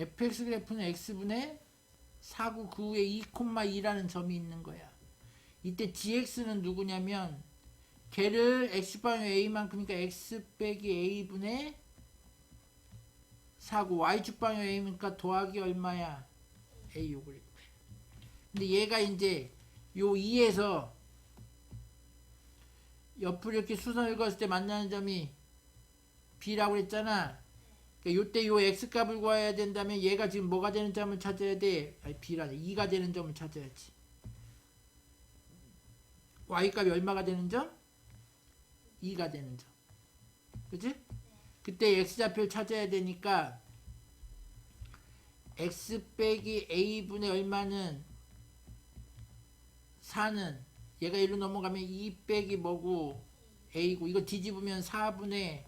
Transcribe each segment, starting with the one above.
fx 그래프는 x분의 4구 그 후에 2,2라는 점이 있는 거야. 이때 gx는 누구냐면 걔를 x방향 a만큼이니까 x 빼기 a분의 4구 y축 방향 a니까 더하기 얼마야? a 요걸. 근데 얘가 이제 요 2에서 옆으로 이렇게 수선을 그었을 때 만나는 점이 b라고 그랬잖아. 그러니까 요때 요 x값을 구해야 된다면 얘가 지금 뭐가 되는 점을 찾아야 돼? 아니 b라네. 2가 되는 점을 찾아야지. y값이 얼마가 되는 점? 2가 되는 점. 그지? 그때 x좌표를 찾아야 되니까 x 빼기 a분의 얼마는 4는 얘가 1로 넘어가면 2 빼기 뭐고 a고 이거 뒤집으면 4분의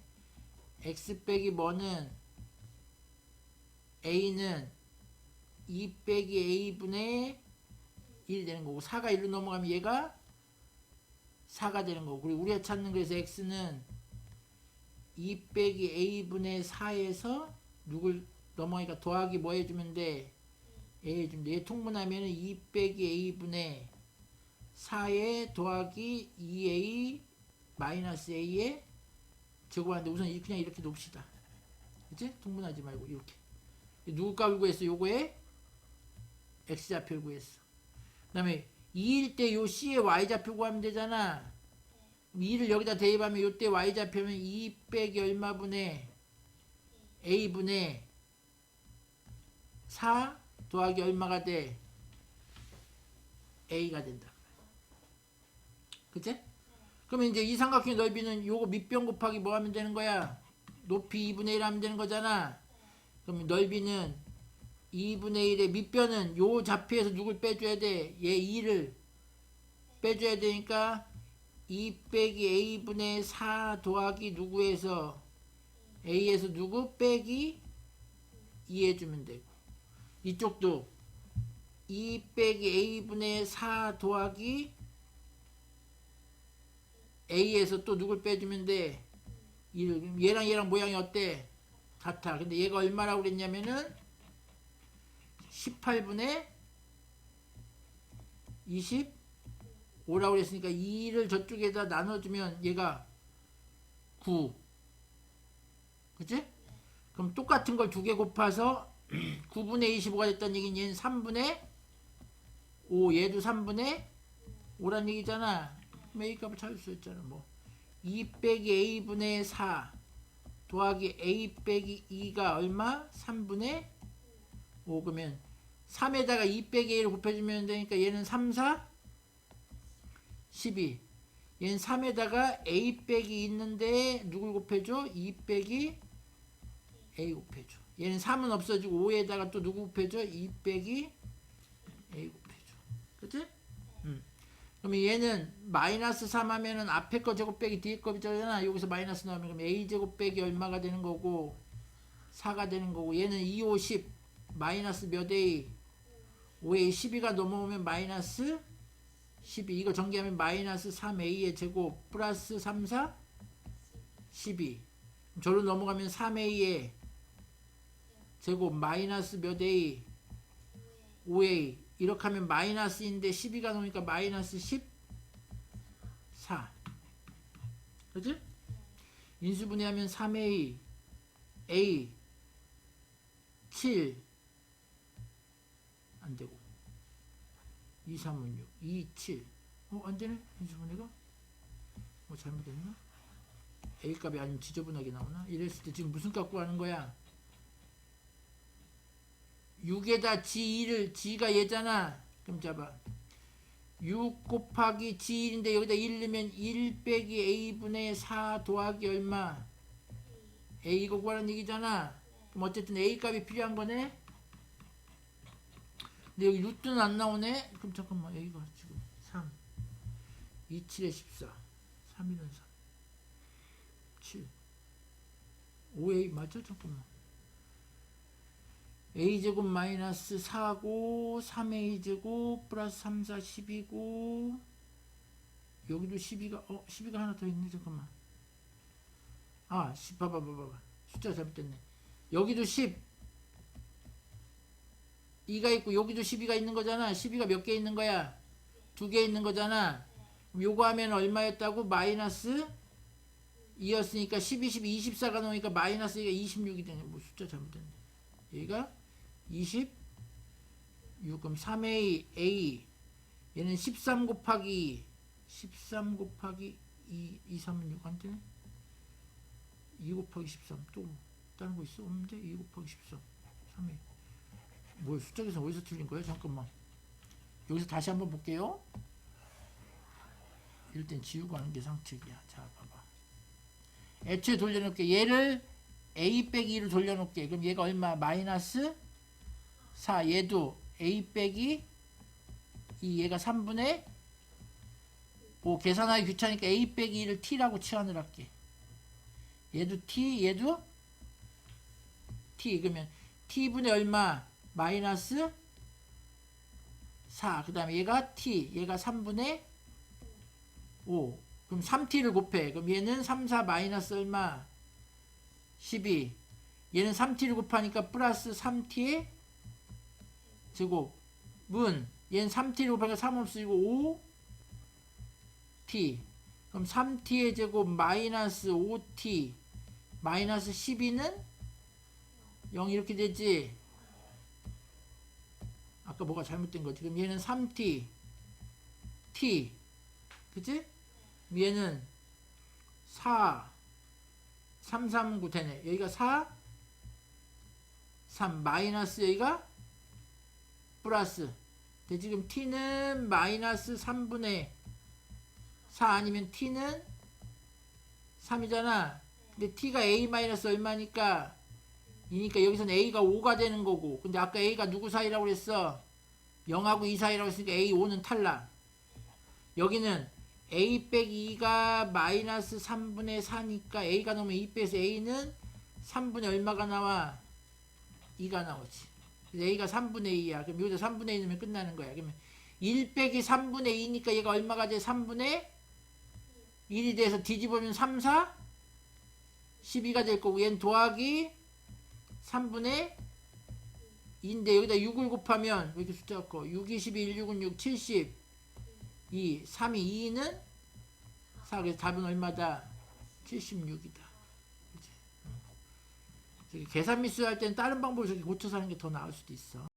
x 빼기 뭐는 a는 2 빼기 a분의 1이 되는 거고 4가 1로 넘어가면 얘가 4가 되는 거고 그리고 우리가 찾는 그래서 x는 2 빼기 a분의 4에서 누굴 넘어가니까 더하기 뭐 해주면 돼? a 해주면 돼. 얘 통분하면 2 빼기 a분의 4에 더하기 2a 마이너스 a에 제곱하는데 우선 이- 그냥 이렇게 놓읍시다. 그치? 통분하지 말고 이렇게. 누구 값을 구했어? 요거에 x좌표를 구했어. 그 다음에 2일 때 요 c의 y좌표 구하면 되잖아. 2를 여기다 대입하면 요때 y좌표면 2 빼기 얼마분의 a분의 4 더하기 얼마가 돼? a가 된다. 그치? 그러면 이제 이 삼각형 넓이는 요거 밑변 곱하기 뭐 하면 되는 거야? 높이 2분의 1 하면 되는 거잖아. 그럼 넓이는 2분의 1의 밑변은 요 좌표에서 누굴 빼줘야 돼? 얘 2를 빼줘야 되니까 2 빼기 a분의 4 더하기 누구에서 a에서 누구 빼기 2 해주면 되고 이쪽도 2 빼기 a분의 4 더하기 a에서 또 누굴 빼주면 돼 2를 그럼 얘랑 얘랑 모양이 어때? 같아 근데 얘가 얼마라고 그랬냐면은 18분의 25라고 그랬으니까 2를 저쪽에다 나눠주면 얘가 9 그치? 그럼 똑같은 걸 두 개 곱해서 9분의 25가 됐다는 얘기는 얘는 3분의 5 얘도 3분의 5란 얘기잖아. 값을 찾을 수 있잖아 뭐 2 빼기 A분의 4 더하기 A 빼기 2가 얼마? 3분의 5 그러면 3에다가 2 빼기 1을 곱해주면 되니까 얘는 3, 4, 12 얘는 3에다가 A 빼기 있는데 누굴 곱해줘? 2 빼기 A 곱해줘 얘는 3은 없어지고 5에다가 또 누구 곱해줘? 2 빼기 A 곱해줘 그치? 음. 그러면 얘는 마이너스 3 하면은 앞에 거 제곱 빼기 뒤에 거잖아. 여기서 마이너스 나오면 그럼 A 제곱 빼기 얼마가 되는 거고? 4가 되는 거고. 얘는 2, 5, 10 마이너스 몇 A? 5A 12가 넘어오면 마이너스 12 이거 전개하면 마이너스 3A의 제곱 플러스 3, 4 12 저로 넘어가면 3A의 제곱 마이너스 몇 A? 5A 이렇게 하면 마이너스인데 12가 넘으니까 마이너스 14 그지? 인수분해하면 3A A 7 안되고 2, 3은 6 2, 7 어? 안되네 인수분해가 뭐 잘못했나? A 값이 아니면 지저분하게 나오나? 이랬을 때 지금 무슨 값 구하는 거야? 6에다 G2를 G가 얘잖아. 그럼 잡아. 6 곱하기 G1인데 여기다 1 넣으면 1 빼기 A분의 4 더하기 얼마? A 이거 구하는 얘기잖아. 그럼 어쨌든 A 값이 필요한 거네? 근데 여기 루트는 안 나오네? 그럼 잠깐만 여기가 지금 3 2, 7에 14 3, 1은 3 7 5A 맞죠? 잠깐만 a제곱 마이너스 4고 3a제곱 플러스 3, 4, 10이고 여기도 12가 어 12가 하나 더 있네 잠깐만 아 10, 봐봐 봐 봐 봐 봐 숫자 잘못됐네 여기도 10 2가 있고 여기도 12가 있는 거잖아. 12가 몇 개 있는 거야? 두 개 있는 거잖아. 요거 하면 얼마였다고? 마이너스 2였으니까 12, 12, 24가 나오니까 마이너스 2가 26이 되네. 뭐 숫자 잘못됐네. 얘가 26. 그럼 3A, A. 얘는 13 곱하기 13 곱하기 2, 2, 3은 6안 되네. 2 곱하기 13. 또 다른 거 있어? 없는데? 2 곱하기 13. 3A. 뭐야 숫자 계산 어디서 틀린 거야? 잠깐만. 여기서 다시 한번 볼게요. 이럴 땐 지우고 하는 게 상책이야. 자, 봐봐. 애초에 돌려놓을게. 얘를 a 빼기 2로 돌려놓을게. 그럼 얘가 얼마? 마이너스 4. 얘도 a 빼기 2. 얘가 3분의 5. 계산하기 귀찮으니까 a 빼기 2를 t라고 치환을 할게. 얘도 t, 얘도 t. 그러면 t분의 얼마? 마이너스 4. 그 다음에 얘가 t. 얘가 3분의 5. 그럼 3t를 곱해. 그럼 얘는 3, 4 마이너스 얼마? 12. 얘는 3t를 곱하니까 플러스 3t의 제곱. 문. 얘는 3t를 곱하니까 3 없어지고 5t. 그럼 3t의 제곱 마이너스 5t 마이너스 12는 0 이렇게 되지. 아까 뭐가 잘못된 거지. 그럼 얘는 3t t 그치? 얘는 4 3 3 9 되네. 여기가 4 3 마이너스 여기가 플러스 지금 t는 마이너스 3분의 4 아니면 t는 3이잖아. 근데 t가 a 마이너스 얼마니까 이니까 여기서는 a가 5가 되는 거고 근데 아까 a가 누구 사이라고 그랬어? 0하고 2 사이라고 했으니까 a 5는 탈락. 여기는 a 빼기 2가 마이너스 3분의 4니까 a가 나오면 2 빼서 a는 3분의 얼마가 나와? 2가 나오지. A가 3분의 2야. 그럼 여기다 3분의 2 넣으면 끝나는 거야. 그러면 1 빼기 3분의 2니까 얘가 얼마가 돼? 3분의 1이 돼서 뒤집으면 3, 4, 12가 될 거고 얘는 더하기 3분의 2인데 여기다 6을 곱하면 왜 이렇게 숫자가 커? 6, 22, 1, 6은 6, 70 2, 3이 2는 4. 그래서 답은 얼마다? 76이다. 계산 미수 할 때는 다른 방법을 고쳐서 하는 게 더 나을 수도 있어.